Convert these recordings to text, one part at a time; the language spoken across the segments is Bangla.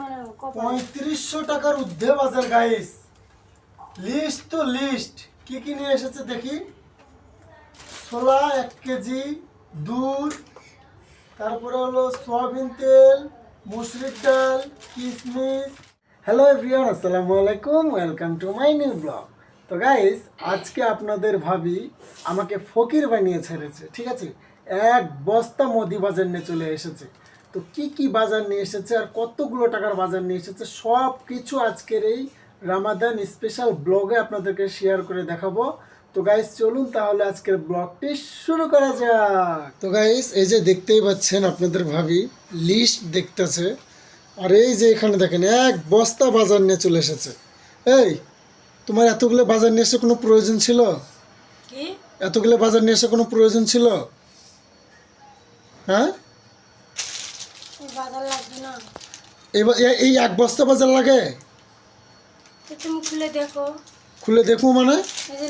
মানে পঁয়ত্রিশশো টাকার ঊর্ধ্বে বাজার গাইস লিস্ট তো লিস্ট কি কি নিয়ে এসেছে দেখি? ছোলা এক কেজি, দুধ, তারপরে হলো সয়াবিন তেল, মুসুরির ডাল কিশমিশ হ্যালো এভরিওয়ান আসসালামু আলাইকুম welcome to my new blog তো গাইস আজকে আপনাদের ভাবি আমাকে ফকির বানিয়ে ছেড়েছে, ঠিক আছে? এক বস্তা মোদি বাজার নিয়ে চলে এসেছে। তো কি কি বাজার নিয়ে এসেছে আর কতগুলো টাকার বাজার নিয়ে এসেছে সব কিছু আজকের এই রামাদান স্পেশাল ব্লগে আপনাদেরকে শেয়ার করে দেখাবো। তো গাইস চলুন তাহলে আজকের ব্লগটি শুরু করা যাক। তো গাইস এই যে দেখতেই পাচ্ছেন আপনাদের ভাবি লিস্ট দেখতেছে। আর এই যে এখানে দেখেন এক বস্তা বাজার নিয়ে চলে এসেছে। এই তোমার এতগুলো বাজার নিয়ে এসে কোনো প্রয়োজন ছিল? এতগুলো বাজার নিয়ে এসে কোনো প্রয়োজন ছিল? হ্যাঁ এই বাজার লাগবে না এবার এই এক বস্তা বাজার লাগে? তুমি খুলে দেখো। খুলে মানে?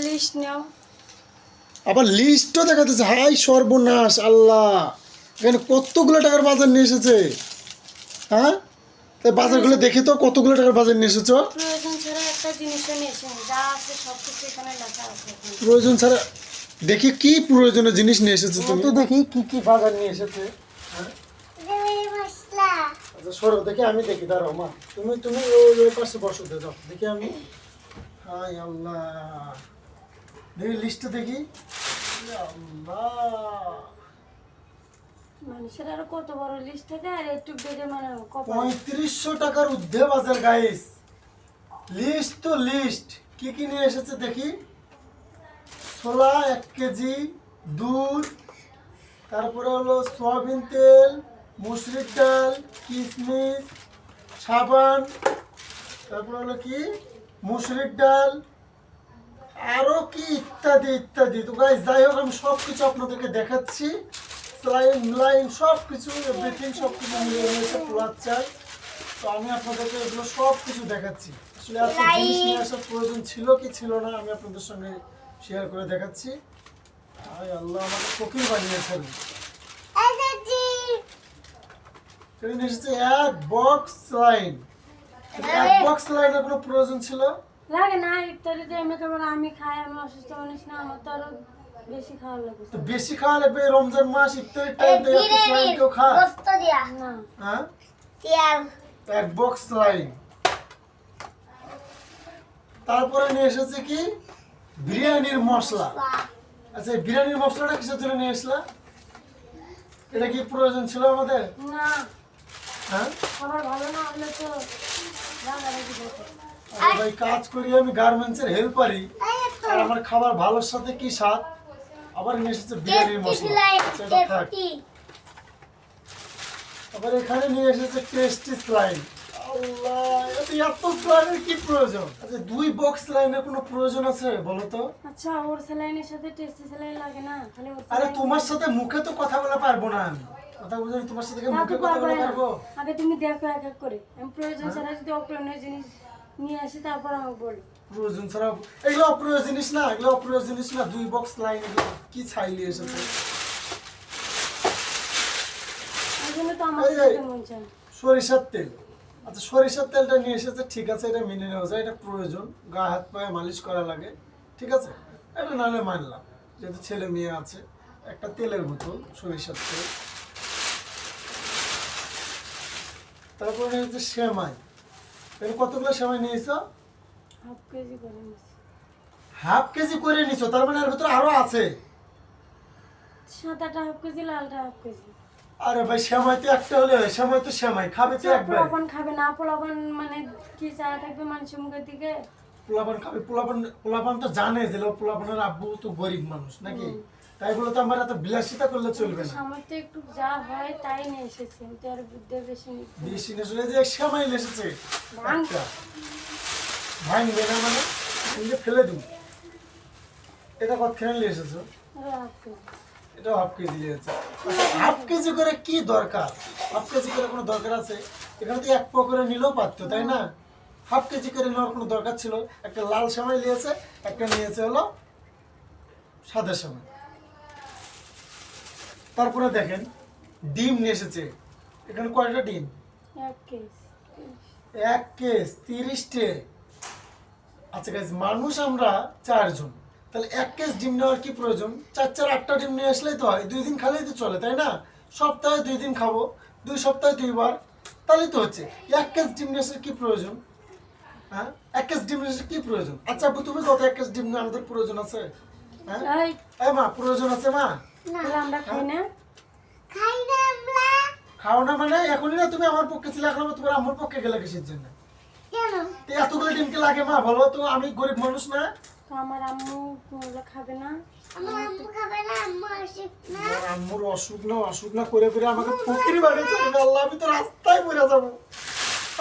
লিস্ট নাও। আবার লিস্টও দেখাতেছে হাই সর্বনাশ আল্লাহ। এখানে কতগুলো টাকার বাজার নিয়ে এসেছে? হ্যাঁ? তাই বাজারগুলো দেখে তো কতগুলো টাকার বাজার নিয়ে এসেছ? প্রয়োজন ছাড়া একটা জিনিসও নিয়ে এসে যা আছে সব কিছু এখানে লেখা আছে প্রয়োজন ছাড়া দেখি কি প্রয়োজনীয় জিনিস নিয়ে এসেছে তুমি? দেখি কি কি বাজার নিয়ে এসেছে? আচ্ছা সরো দেখি আমি দেখি দাঁড়াও মা। তুমি তুমি ওই পাশে বসো যাও। দেখি আমি। হাই আল্লাহ। দেখি লিস্টটা দেখি। মানুষের আরও কত বড় লিস্ট থাকে আর একটু বেড়ে মানে পঁয়ত্রিশশো টাকার ঊর্ধ্বে বাজার গাইস লিস্ট তো লিস্ট কি কি নিয়ে এসেছে দেখি? ছোলা এক কেজি দুধ তারপরে হলো সয়াবিন তেল মুসুরির ডাল কিশমিশ সাবান তারপরে হলো কি? মুসুরির ডাল আরও কি ইত্যাদি ইত্যাদি। তো গাইস যাই হোক আমি সব কিছু আপনাদেরকে দেখাচ্ছি। স্লাইন লাইন সব কিছু এভরিথিং সব কিছু মিলিয়ে রয়েছে পোলার চাল তো আমি আপনাদেরকে এগুলো সব কিছু দেখাচ্ছি। আসলে এত জিনিস নিয়ে আসার প্রয়োজন ছিল কি ছিল না আমি আপনাদের সঙ্গে শেয়ার করে দেখাচ্ছি। আয় আল্লাহ আমাকে ফকির বানিয়েছেন। এসেছে এক বক্স লাইন এক বক্স লাইনের কোনো প্রয়োজন ছিল? লাগে না ইফতারিতে এমনি তোমার আমি খাই আমি অসুস্থ মানুষ না আমার তো আরও বেশি খাওয়া লাগে। তো বেশি খাওয়া লাগবে রমজান মাস ইফতারের টাইম কেউ খায়? না। হ্যাঁ? এক বক্স লাইন তারপরে নিয়ে এসেছে কি? বিরিয়ানির মশলা। আচ্ছা এই বিরিয়ানির মশলাটা কিসের জন্য নিয়ে আসলা? এটা কি প্রয়োজন ছিল আমাদের? না। ভাই কাজ করি আমি গার্মেন্টসের হেল্পারই আর আমার খাবার ভালোর সাথে কি স্বাদ? আবার নিয়ে এসেছে বিরিয়ানির মশলা। সেটা থাক। আবার এখানে নিয়ে এসেছে টেস্টি স্লাইম আল্লাহ এত এত কি প্রয়োজন? আচ্ছা দুই বক্স লাইনের কোনো প্রয়োজন আছে বলো তো? আচ্ছা ওর স্যালাইনের সাথে টেস্টি স্যালাইন লাগে না খালি আরে তোমার সাথে মুখে তো কথা বলা পারব না আমি। কথা বুঝে তোমার সাথে মুখে কথা বলা পারব। আগে তুমি দেখো এক এক করে। আমি প্রয়োজন ছাড়া যদি অপ্রয়োজনীয় জিনিস নিয়ে আসি তারপর আমাকে বলো। প্রয়োজন ছাড়া এগুলো অপ্রয়োজন জিনিস না এগুলো অপ্রয়োজন জিনিস না। দুই বক্স লাইন কি ছাইলি এসেছে সরিষার তেল। আচ্ছা সরিষার তেলটা নিয়ে এসেছে ঠিক আছে এটা মেনে নেওয়া যায় এটা প্রয়োজন। গা হাত পায়ে মালিশ করা লাগে ঠিক আছে? এটা নাহলে মানলাম যেহেতু ছেলে মেয়ে আছে একটা তেলের বোতল সরিষার তেল। তারপরে নিয়েছে সেমাই। এর কতগুলো সেমাই নিয়েছ? হাফ কেজি করে নিচ্ছি হাফ কেজি করে নিছো তার মানে এর ভিতরে আরও আছে? সাদাটা হাফ কেজি লালটা হাফ কেজি। আরে ভাই সেমাই তো একটা হলে হয়, সেমাই তো সেমাই খাবে তো একবার। পোলাপান খাবে না পোলাপান মানে কি চা থাকবে মানুষের মুখের দিকে? পোলাপান খাবে পোলাপান পোলাপান তো জানে যে পোলাপানের আব্বু তো গরিব মানুষ নাকি? তাই বলে তো আমার এত বিলাসিতা করলে চলবে না। সামর্থ্য একটু যা হয় তাই নিয়ে এসেছি আমি তো আর বেশি বেশি না শুনে যে সেমাই এসেছে। একটা। ভাই নিবে না মানে? তুমি যে ফেলে দিন এটা কতখানে নিয়ে এসেছ? Half K G. এটা হাফ কেজি নিয়েছে হাফ কেজি করে কি দরকার? হাফ কেজি করে কোনো দরকার আছে? এখানে তো এক পো করে নিলেও পারতো তাই না? হাফ কেজি করে নেওয়ার কোনো দরকার ছিল? একটা লাল সেমাই নিয়েছে একটা নিয়েছে হলো সাদা সেমাই তারপরে দেখেন ডিম নিয়ে এসেছে। এখানে কয়টা ডিম? এক কেস তিরিশটে। আচ্ছা গাইজ মানুষ আমরা চারজন। তাহলে এক কেস ডিম নেওয়ার কি প্রয়োজন? চার চার আটটা ডিম নিয়ে আসলেই তো হয়। দুই দিন খালেই তো চলে তাই না? সপ্তাহে দুই দিন খাব দুই সপ্তাহে দুইবার তাহলেই তো হচ্ছে। এক কেস ডিম নিয়ে আসার কি প্রয়োজন? হ্যাঁ? এক কেস ডিম নিয়ে কি প্রয়োজন? আচ্ছা আপু তুমি কত এক কেস ডিম নিয়ে আমাদের প্রয়োজন আছে? হ্যাঁ? মা প্রয়োজন আছে মা? তাহলে আমরা খাই না? খাই না আমরা। খাও না মানে এখনই না তুমি আমার পক্ষে ছিল এখন তোমার আমার পক্ষে গেলে কিসের জন্য? এতগুলো ডিমকে লাগে মা বলো তো আমি গরিব মানুষ না? তো আমার আম্মু খাবে না? আমার আম্মু খাবে না আম্মু অসুখ না। আম্মুর অসুখ না অসুখ না করে করে আমাকে ফকিরি বানিয়েছে আল্লাহ আমি তো রাস্তায় পড়ে যাব।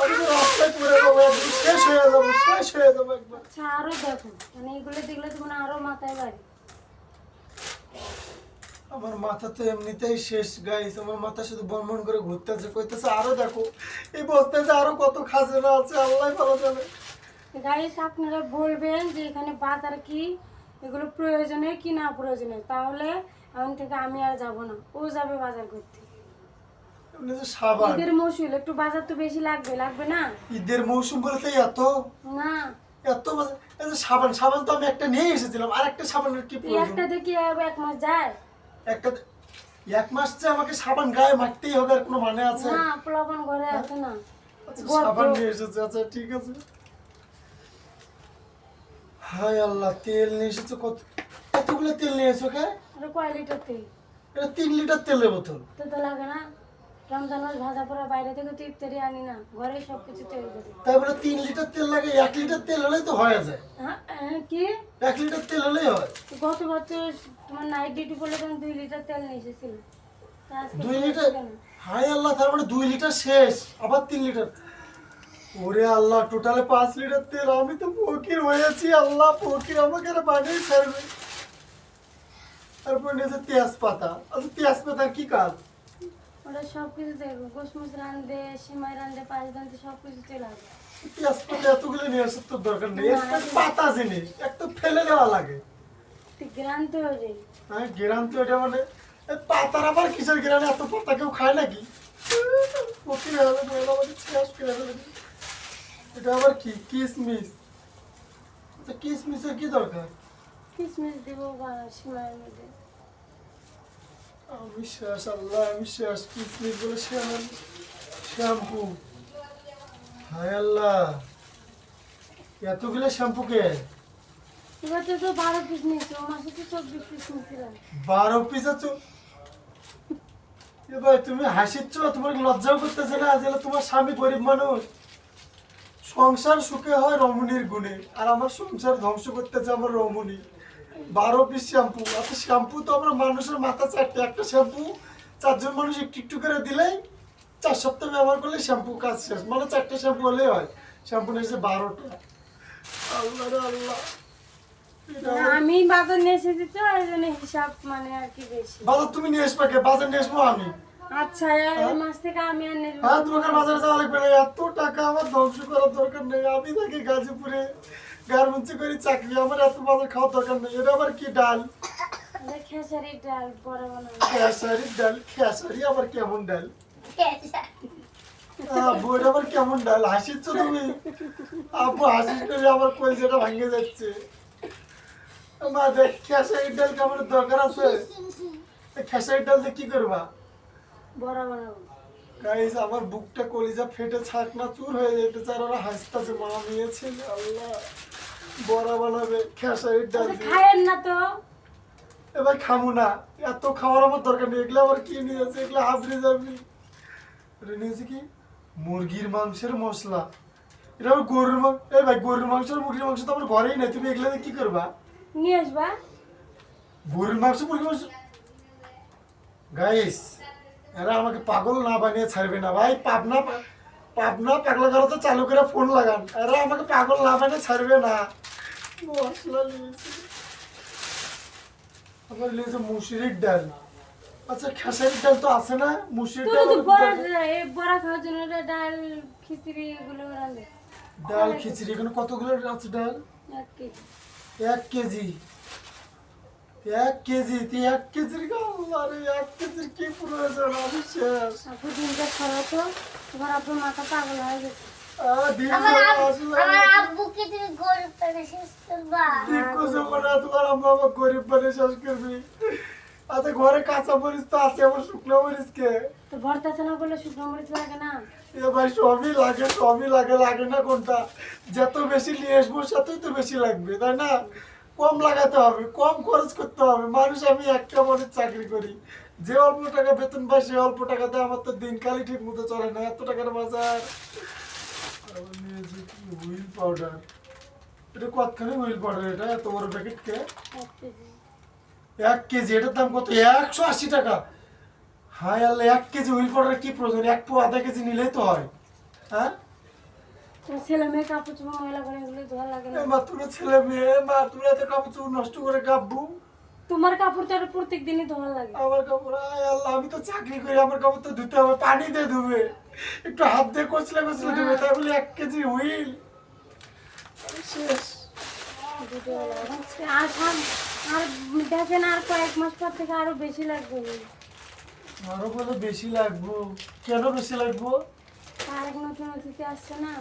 আমি তো রাস্তায় পড়ে যাব একদম শেষ হয়ে যাব শেষ হয়ে যাব একবার আচ্ছা আরও দেখো। মানে এগুলো দেখলে তো মানে আরও মাথায় বাড়ি। আমার মাথা তো এমনিতেই শেষ গাইস আমার মাথা শুধু বনবন করে ঘুরতেছে কইতেছে আরও দেখো এই বস্তায় যে আরও কত খাজনা আছে আল্লাহ ভালো জানে। গাইস আপনারা বলবেন যে এখানে বাজার কি? এগুলো প্রয়োজনে কি না প্রয়োজনে? তাহলে এখন থেকে আমি আর যাব না। ও যাবে বাজার করতে। ঈদের মৌসুম একটু বাজার তো বেশি লাগবে লাগবে না? ঈদের মৌসুম বলতে এত? না। এত সাবান সাবান তো আমি একটা নিয়ে এসেছিলাম আর একটা সাবানের কি প্রয়োজন একটা দেখি এক মাস যায়। একটা এক মাস যে আমাকে সাবান গায়ে মাখতেই হবে আর কোনো মানে আছে? না প্লাবন ঘরে আছে না। আচ্ছা, সাবান নিয়ে এসেছে আচ্ছা ঠিক আছে। হায় আল্লাহ তেল নিয়ে এসেছ কত কতগুলো তেল নিয়ে এসো কে এটা কয় লিটার তেল? এটা তিন লিটার তেলের বোতল। তো লাগে না। রমজান মাস ভাজা পড়া বাইরে থেকে তো ইফতারি আনি না ঘরে সব কিছু করি তাই তিন লিটার তেল লাগে এক লিটার তেল হলেই তো হয়ে যায়। হ্যাঁ হ্যাঁ, কি? এক লিটার তেল হলেই হয়। গত বছর তোমার নাইট ডিউটি তখন দুই লিটার তেল নিয়ে এসেছিল দুই লিটার? হায় আল্লাহ তার মানে দুই লিটার শেষ আবার তিন লিটার। ওরে আল্লাহ টোটালে পাঁচ লিটার তেল আমি তো ফকির হয়েছি আল্লাহ ফকির আমাকে বানিয়ে ছাড়বে। তারপর নিয়েছে তেজপাতা। আচ্ছা তেজপাতার কি কাজ? ওটা সব কিছু দেখব গোসমুস রান্ধে সিমাই রান্ধে পাঁচ রান্ধে সব কিছু তেজপাতা এতগুলো নিয়ে আসার তো দরকার নেই। একটা পাতা জিনিস একটা ফেলে দেওয়া লাগে। গ্রান্তে হয়ে হ্যাঁ গেরান তো এটা মানে পাতার আবার কিসের গেরানে? এত পাতা কেউ খায় নাকি? শেষ করে। এটা আবার কি? কিসমিস। আচ্ছা কিসমিসের কি দরকার? কিসমিস দিব বা সিমাইয়ের মধ্যে। আমি শেষ আল্লাহ আমি শেষ বলে শ্যাম্পু। হায় আল্লাহ। এতগুলো শ্যাম্পু কে? এবার বারো পিস নিয়েছে ও মাসে তো চব্বিশ পিস নিয়েছিলাম। বারো পিস আছো এ ভাই তুমি হাসিচ্ছ? তোমার লজ্জাও করতেছে না যে তোমার স্বামী গরিব মানুষ? সংসার সুখে হয় রমণীর গুণে আর আমার সংসার ধ্বংস করতেছে আমার রমণী। বারো পিস শ্যাম্পু আচ্ছা শ্যাম্পু তো আমরা মানুষের মাথা চারটে একটা শ্যাম্পু চারজন মানুষ একটু একটু করে দিলেই চার সপ্তাহ ব্যবহার করলে শ্যাম্পু কাজ শেষ। মানে চারটে শ্যাম্পু হলেই হয়। শ্যাম্পু নিয়েছে বারোটা। আল্লাহ আল্লাহ। আমি বাজার নিয়ে এসেছি তো এই জন্য হিসাব মানে আর কি বেশি। বাজার তুমি নিয়ে আসবে কে? বাজার নিয়ে আসব আমি। আচ্ছা এই মাস থেকে আমি আর নেব হ্যাঁ তোমাকে বাজারে যাওয়া লাগবে না। এত টাকা আমার ধ্বংস করার দরকার নেই। আমি থাকি গাজীপুরে। গার্মেন্টসে করি চাকরি আমার এত বাজার খাওয়ার দরকার নেই। এটা আবার কি ডাল? খেসারি ডাল বানাবো খেসারি ডাল? খেসারি আবার কেমন ডাল? আব্বু এটা আবার কেমন ডাল? হাসিচ্ছ তুমি। আব্বু হাসিস করে আমার কই যেটা ভাঙে যাচ্ছে। মা দেখ খেসারি ডাল কেমন দরকার আছে? এই খেসারি ডাল দিয়ে কি করবা? বড় বানাবো। গাইস আমার বুকটা কলিজা ফেটে ছাকনা চুর হয়ে যেতেছে আর ওরা হাসতেছে মা নিয়েছে আল্লাহ বড়া বানাবে খেসারির ডাল আচ্ছা, খায়েন না তো। এবার খামু না এত খাওয়ার আমার দরকার নেই এগুলো আবার কি নিয়েছে এগুলো হাবড়ে যাবি। এটা নিয়েছে কি? মুরগির মাংসের মশলা। এটা আবার গরুর মাংস এই ভাই গরুর মাংস আর মুরগির মাংস তো আমার ঘরেই নেই তুমি এগুলো কি করবা? নিয়ে আসবা। গরুর মাংস মুরগির মাংস। গাইস এরা আমাকে পাগল না বানিয়ে ছাড়বে না ভাই পাবনা পাবনা পাগলা করা তো চালু করে ফোন লাগান। এরা আমাকে পাগল না বানিয়ে ছাড়বে না। মশলা নিয়েছে আবার নিয়েছে মুসুরির ডাল। আচ্ছা খেসারির ডাল তো আছে না? মুসুরির ডাল বড়া খাওয়ার জন্য খিচুড়ি এগুলো ডাল খিচুড়ি এখানে কতগুলো আছে ডাল? এক কেজি। এক কেজি। এক কেজি তুই এক কেজির আরে এক কেজির কি প্রয়োজন? আমি শেষ। আপু দিনটা সরাতো এবার আপনার মাথা পাগল হয়ে গেছে। তোমার আচ্ছা ঘরে কাঁচা মরিচ তো আছে আমার শুকনো মরিচ কে? তো ভর্তা চানা করলে শুকনো মরিচ লাগে না? এ ভাই সবই লাগে সবই লাগে লাগে না কোনটা? যত বেশি নিয়ে আসব ততই তো বেশি লাগবে তাই না? কম লাগাতে হবে কম খরচ করতে হবে। মানুষ আমি একটা মানুষ চাকরি করি। যে অল্প টাকা বেতন পাই সে অল্প টাকাতে আমার তো দিনকালই ঠিক মতো চলে না। এত টাকার বাজার। Wheel powder. এটা কতখানি হুইল পাউডার এটা? এত বড় প্যাকেট কে? এক কেজি। এটার দাম কত? একশো আশি টাকা। হাই আল্লাহ এক কেজি হুইল পাউডার কি প্রয়োজন? এক পো আধা কেজি নিলেই তো হয়। হ্যাঁ? ছেলে মেয়ে কাপড় চোপড় ময়লা করে এগুলো ধোয়া লাগে না। মা ছেলে মেয়ে মা তুমি এত কাপড় চোপড় নষ্ট করে কাপবু। তোমার কাপড় তো প্রত্যেক দিনই ধোয়া লাগে। আমার কাপড় আয় আল্লাহ আমি তো চাকরি করি আমার কাপড় তো ধুতে হবে পানি দিয়ে ধুবে একটু হাত দিয়ে কচলে কচলে ধুবে তাই বলে এক কেজি হুইল। শেষ। আর আর দেখেন আর কয়েক মাস পর থেকে আরও বেশি লাগবে। আরও বলে বেশি লাগবো। কেন বেশি লাগবো? আর নতুন অতিথি আসছে না।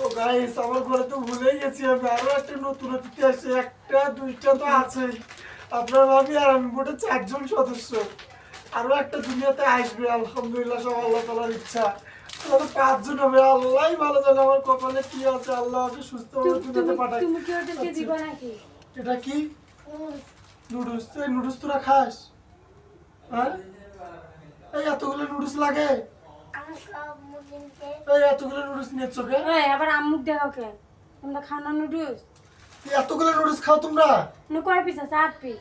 ও গাইস আমার ঘরে তো ভুলেই গেছি আমি। আরও একটা নতুন অতিথি আসছে একটা দুইটা তো আছেই। আপনার ভাবি আর আমি মোটে চারজন সদস্য। আরও একটা দুনিয়াতে আসবে আলহামদুলিল্লাহ সব আল্লাহ তালার ইচ্ছা। তাহলে পাঁচজন হবে আল্লাহ ভালো জানে আমার কপালে কি আছে। আল্লাহ আমাকে সুস্থ ভাবে দুনিয়াতে পাঠায় তুমি কি ওদেরকে দিবা নাকি? এটা কি? নুডলস। এই নুডলস তোরা খাস? হ্যাঁ? এই এতগুলো নুডলস লাগে। আমার সব মুদিনকে এই এতগুলো নুডলস নিয়েছো কে? এই আবার আম্মুক দেখাও কে? তোমরা খাও না নুডলস এতগুলো নুডলস খাও তোমরা? না কয় পিস আছে? আট পিস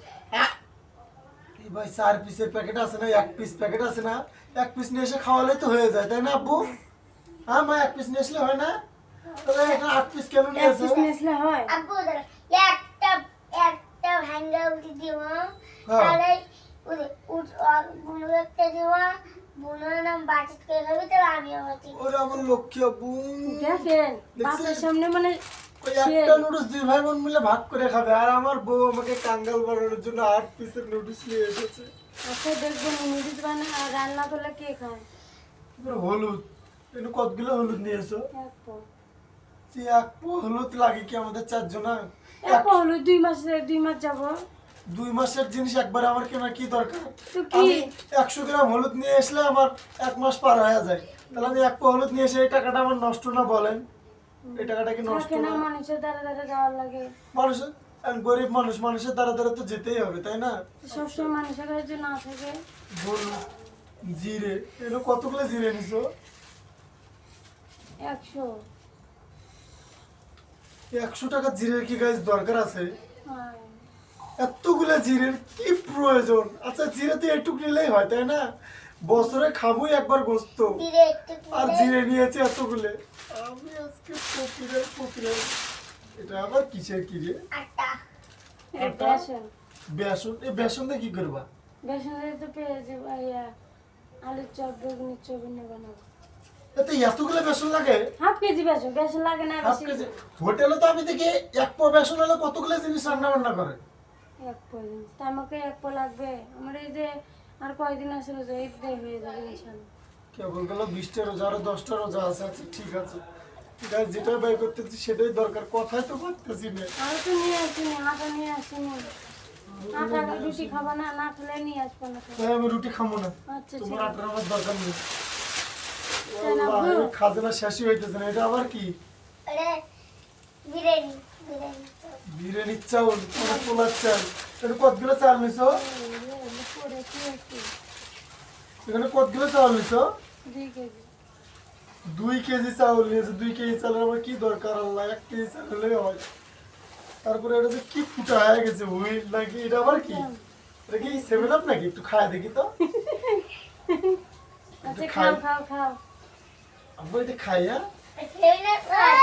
এই ভাই চার পিসের প্যাকেট আছে না? এক পিস প্যাকেট আছে না? এক পিস নিয়ে এসে খাওয়ালে তো হয়ে যায় তাই না আব্বু? হ্যাঁ মা এক পিস নিয়ে আসলে হয় না? তাহলে এখানে আট পিস কেন নিয়ে এক আসে নিয়েছিলে হয়। আব্বু একটা একটা ভাঙ্গা উঠে দিব হ্যাঁ। তাহলে উঠ একটা দিব বুনোর নাম বাটিত করে খাবি তাহলে আমি আবার ওরে আমার লক্ষ্মী আব্বু। দেখেন বাসার সামনে মানে একটা নুডলস দুই ভাই বোন মিলে ভাগ করে খাবে আর আমার বউ আমাকে কাঙ্গাল বানানোর জন্য আট পিসের নুডলস নিয়ে এসেছে। আচ্ছা দেখব নুডলস বানা রান্না করলে কে খায়? হলুদ। কতগুলো হলুদ নিয়ে এসো এক পো। এক পো হলুদ লাগে কি আমাদের চারজন? এক পো হলো দুই মাস দুই মাস যাব দুই মাসের জিনিস একবার আমার কেনা কি দরকার? আমি একশো গ্রাম হলুদ নিয়ে আসলে আমার এক মাস পার হয়ে যায়। তাহলে আমি এক পো হলুদ নিয়ে এসে এই টাকাটা আমার নষ্ট না বলেন? এই টাকাটা কি নষ্ট না মানুষের দ্বারা দ্বারা যাওয়ার লাগে। মানুষের গরিব মানুষ মানুষের দ্বারা দ্বারা তো যেতেই হবে তাই না? সবসময় মানুষের কাছে না থাকে। হলুদ জিরে এগুলো কতগুলো জিরে নিছো? একশো। একশো টাকা জিরের কি গাছ দরকার আছে? হয়। এতগুলো জিরের কি প্রয়োজন? আচ্ছা জিরে তো একটু নিলেই হয় তাই না? বছরে খাবই একবার গোস্ত। আর জিরে নিয়েছে এতগুলো। আমি আজকে ফকিরের ফকিরের এটা আবার কিসের কি রে? আটা। বেসন। বেসন? এই বেসন দিয়ে কি করবা? বেসনের তো পেঁয়াজ ইয়া আলুর চপ বেগুনের চপ বানাবো। এতে এতগুলো বেসন লাগে? হাফ কেজি বেসন বেসন লাগে না বেশি। হোটেলে তো আমি দেখি এক পো বেসন হলে কতগুলো জিনিস রান্না বান্না করে। এক পো জিনিস। তা আমাকে এক পো লাগবে। আমার এই যে আর কয়দিন আসলে যে এই দিয়ে হয়ে যাবে ইনশাল্লাহ কেবল গেল বিশটা রোজা আরও দশটা রোজা আছে আচ্ছা ঠিক আছে। গাছ যেটাই বাই করতেছি সেটাই দরকার। কথাই তো করতেছি না। আর তো নিয়ে আসিনি আটা নিয়ে আসিনি। রুটি খাব না না খেলে নিয়ে আসব না আমি রুটি খাব না। আচ্ছা তোমার আটার আমার দরকার নেই। খাজনা শেষই হইতেছে না। এটা আবার কি? বিরিয়ানি। বিরিয়ানির চাউল মানে পোলার চাল এটা কতগুলো চাল নিছো? পরে কি আছে এখানে কতগুলো চাউল নিছো? দুই কেজি। চাউল নিয়েছে। দুই কেজি চালের আমার কি দরকার আল্লাহ? এক কেজি চাল হলেই হয়। তারপরে এটা যে কি ফুটা হয়ে গেছে হুইল নাকি? এটা আবার কি? এটা কি সেভেন আপ নাকি? একটু খায় দেখি তো। আচ্ছা। খাও খাও খাও। আব্বু এটা খাই হ্যাঁ? খেয়ে না খাই।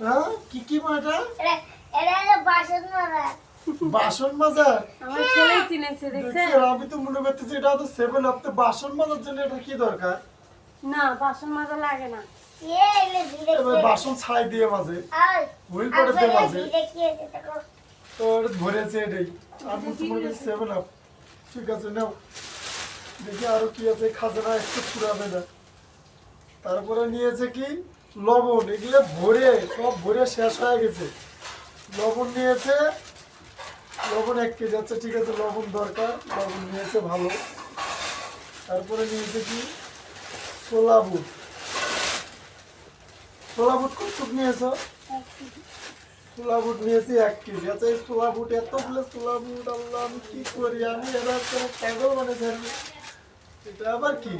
হ্যাঁ? কি কি মা এটা? এটা এটা হলো বাসন মারা বাসন মাজার? আমার ছেলে চিনেছে দেখছেন? আমি তো মনে করতেছি এটা তো সেভেন আপ তো বাসন মাজার জন্য এটা কি দরকার? না বাসন মাজা লাগে না। বাসন ছাই দিয়ে মাঝে। হুইল করে দিয়ে মাঝে। তোর ধরেছে এটাই। আমি তোমার কাছে সেভেন আপ ঠিক আছে নাও। দেখি আরও কি আছে খাজানা একটু না। তারপরে নিয়েছে কি? লবণ, এগুলো ভরে, সব ভরে শেষ হয়ে গেছে। লবণ নিয়েছে, লবণ এক কেজি আচ্ছা ঠিক আছে, লবণ দরকার, লবণ নিয়েছে ভালো। তারপরে নিয়েছে কি? ছোলা বুট। ছোলা বুট কত নিয়েছো? ছোলা বুট নিয়েছি এক কেজি। আচ্ছা এই ছোলা বুট এত বলে ছোলা বুট, আল্লাহ, আমি কি করি? আমি এরা কোনো পাগল মানে ছাড়বি এটা আবার কি?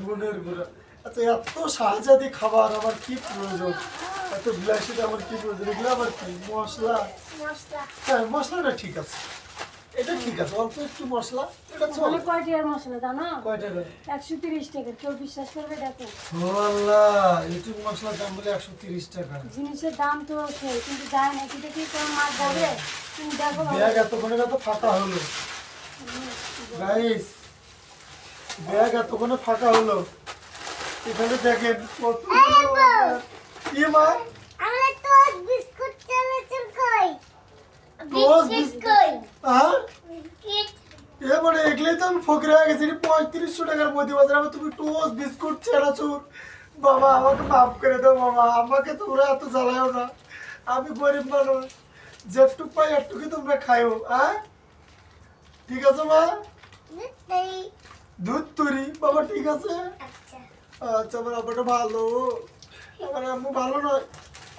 গুণের গুঁড়া আচ্ছা এত শাহজাদি খাবার আমার কি প্রয়োজন? এত বিলাসিতা আমার কি প্রয়োজন? এগুলো আবার কি? মশলা? মশলা। হ্যাঁ মশলাটা ঠিক আছে। এটা ঠিক আছে অল্প একটু মশলা এটা চলে। মশলা জানো? টাকা? কেউ বিশ্বাস করবে দেখো। আল্লাহ মশলার দাম বলে একশো তিরিশ টাকা। জিনিসের দাম তো কিন্তু যায় না কিন্তু কি মাছ যাবে? তুমি দেখো। এতক্ষণে কত ফাঁকা হলো। গাইস ব্যাগ এতক্ষণে ফাঁকা হলো। এখানে দেখেন কত কি মা আমরা তো বিস্কুট কই? হ্যাঁ? বিস্কিট। এবারে এগুলোই তো আমি ফকির হয়ে গেছি। পঁয়ত্রিশশো টাকার মধ্যে বাজারে আমার তুমি টোস্ট বিস্কুট বাবা আমাকে মাফ করে দাও বাবা। আমাকে তোমরা এত জ্বালাও না। আমি গরিব মানুষ। যেটুক পাই একটুকুই তোমরা খাইও হ্যাঁ? ঠিক আছে মা? দুধ তুরি? বাবা ঠিক আছে? আচ্ছা। আচ্ছা আমার আব্বাটা ভালো। আমার আম্মু ভালো নয়।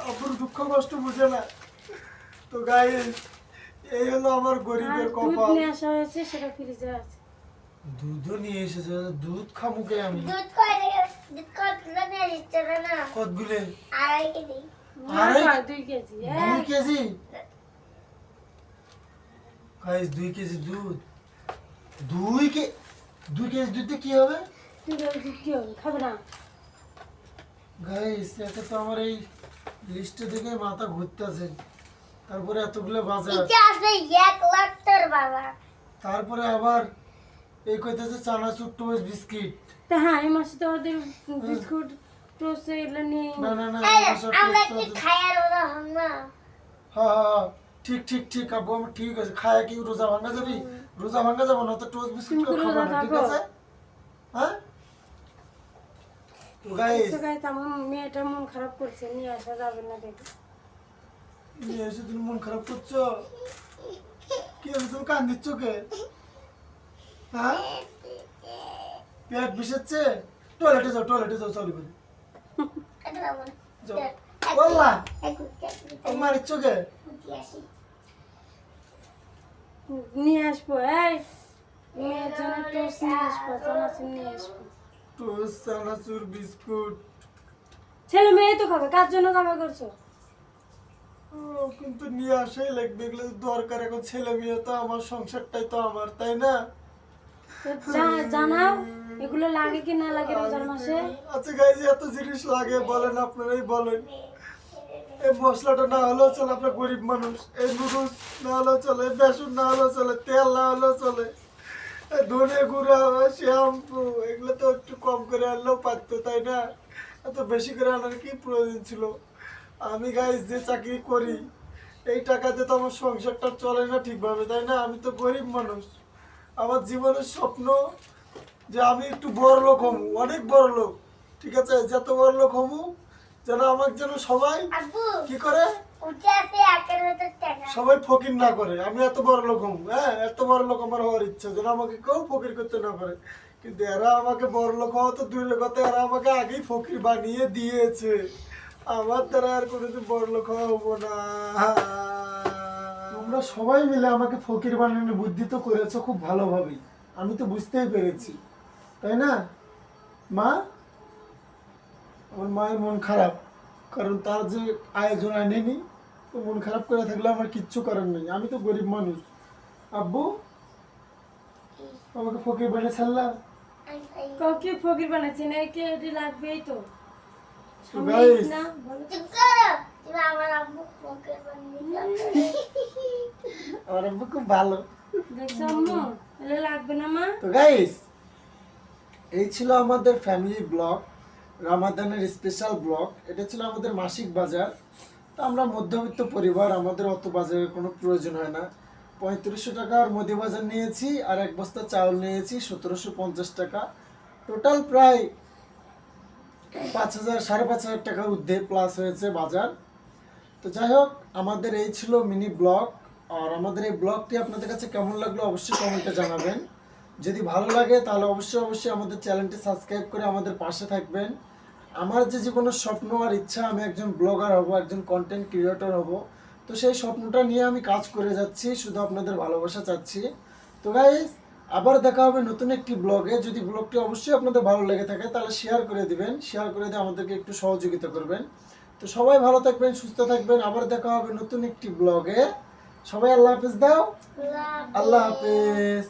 আব্বুর দুঃখ কষ্ট বুঝে না। তো গাই এই হলো আমার গরিবের দুধ কপাল। নিয়ে আসা হয়েছে সেটা ফ্রিজে আছে। দুধও নিয়ে এসেছে। দুধ খামুকে আমি? দুধ কয় দুধ কয় নিয়ে দিচ্ছে না কতগুলে? আড়াই কেজি? দুই কেজি হ্যাঁ। দুই কেজি? গাইস দুই কেজি দুধ। দুই কে দুই কেজি দুধে কি হবে? দুই কেজি দুধ কি হবে খাবে না। গাইস একে তো আমার এই লিস্টে দেখে মাথা ঘুরতেছে। তারপরে এতগুলো বাজার। ইচ্ছে আসবে এক লাখ তোর বাবা তারপরে আবার এই কইতেছে চানাচুর টোস্ট বিস্কিট তা হ্যাঁ এই মাসে তো ওদের বিস্কুট টোস্ট এগুলো নিয়ে না না না এই, এই মাসে আমরা কি খাই আর ওরা হম না হ্যাঁ হ্যাঁ, হ্যাঁ, ঠিক ঠিক ঠিক আব্বু আমার ঠিক আছে। খায় কি রোজা ভাঙা যাবি? রোজা ভাঙা যাব না তো টোস্ট বিস্কিট খাব না ঠিক আছে? হ্যাঁ? গাইস গাইস আমার মেয়েটা মন খারাপ করছে নিয়ে আসা যাবে না দেখে। নিয়ে এসে তুমি মন খারাপ করছ? কি হয়েছে তুমি কান দিচ্ছ কে হ্যাঁ? পেট বিষাচ্ছে? টয়লেটে যাও টয়লেটে যাও চালু করে যাও। বললা মারিচ্ছ কে। নিয়ে আসব এই মেয়ের জন্য টোস্ট নিয়ে আসব চানাচুর নিয়ে আসব। টোস্ট চানাচুর বিস্কুট। ছেলে মেয়ে তো খাবে কার জন্য কামা করছ? ও, কিন্তু নিয়ে আসাই লাগবে এগুলো দরকার। এখন ছেলে মেয়ে তো আমার সংসারটাই তো আমার তাই না? জানাও এগুলো লাগে কি না লাগে রোজার মাসে? আচ্ছা গাইজ এত জিনিস লাগে বলেন আপনারাই বলেন। এই মশলাটা না হলেও চলে আপনার গরিব মানুষ। এই নুডলস না হলেও চলে বেসন না হলেও চলে, তেল না হলেও চলে। ধনে গুঁড়া, শ্যাম্পু, এগুলো তো একটু কম করে আনলেও পারতো, তাই না? এত বেশি করে আনার কি প্রয়োজন ছিল? আমি গাইজ যে চাকরি করি, এই টাকাতে তো আমার সংসারটা চলে না ঠিকভাবে, তাই না? আমি তো গরিব মানুষ। আমার জীবনের স্বপ্ন যে আমি একটু বড় লোক হমু অনেক বড় লোক ঠিক আছে? যত বড় লোক হমু যেন আমাকে যেন সবাই কি করে? সবাই ফকির না করে। আমি এত বড় লোক হমু হ্যাঁ এত বড় লোক আমার হওয়ার ইচ্ছা যেন আমাকে কেউ ফকির করতে না পারে। কিন্তু এরা আমাকে বড় লোক হওয়া তো দূরের কথা এরা আমাকে আগেই ফকির বানিয়ে দিয়েছে। আমার দ্বারা আর কোনোদিন বড় লোক হওয়া হব না। তোমরা সবাই মিলে আমাকে ফকির বানানোর বুদ্ধি তো করেছ খুব ভালোভাবেই। আমি তো বুঝতেই পেরেছি। তাই না? মা? আমার মায়ের মন খারাপ কারণ তার যে আয়োজন আনেনি তো মন খারাপ করে থাকলে আমার কিচ্ছু করার নেই। আমি তো গরিব মানুষ। আব্বু আমাকে ফকির বানিয়ে ছাড়লাম কাউকে ফকির বানাচ্ছি না একে এটি লাগবেই তো। আমার আব্বু ফোকে বানিয়ে আমার আব্বু খুব ভালো। লাগবে না মা। তো গাইস এই ছিল আমাদের ফ্যামিলি ব্লগ রামাদানের স্পেশাল ব্লগ এটা ছিল আমাদের মাসিক বাজার। তো আমরা মধ্যবিত্ত পরিবার, আমাদের অত বাজারের কোনো প্রয়োজন হয় না। পঁয়ত্রিশশো টাকার মুদি বাজার নিয়েছি আর এক বস্তা চাউল নিয়েছি, সতেরোশো পঞ্চাশ টাকা। টোটাল প্রায় পাঁচ হাজার, সাড়ে পাঁচ হাজার টাকার ঊর্ধ্বে প্লাস হয়েছে বাজার। তো যাই হোক, আমাদের এই ছিল মিনি ব্লগ আর আমাদের এই ব্লগটি আপনাদের কাছে কেমন লাগল অবশ্যই কমেন্টে জানাবেন। যদি ভালো লাগে তাহলে অবশ্যই অবশ্যই আমাদের চ্যানেলটি সাবস্ক্রাইব করে আমাদের পাশে থাকবেন। আমার যে জীবনের স্বপ্ন আর ইচ্ছা আমি একজন ব্লগার হব একজন কন্টেন্ট ক্রিয়েটর হব। তো সেই স্বপ্নটা নিয়ে আমি কাজ করে যাচ্ছি শুধু আপনাদের ভালোবাসা চাচ্ছি। তো গাইজ আবার দেখা হবে নতুন একটি ব্লগে। যদি ব্লগটি অবশ্যই আপনাদের ভালো লেগে থাকে তাহলে শেয়ার করে দিবেন। শেয়ার করে দিয়ে আমাদেরকে একটু সহযোগিতা করবেন। তো সবাই ভালো থাকবেন সুস্থ থাকবেন। আবার দেখা হবে নতুন একটি ব্লগে। সবাই আল্লাহ হাফিজ দাও। আল্লাহ আল্লাহ হাফিজ।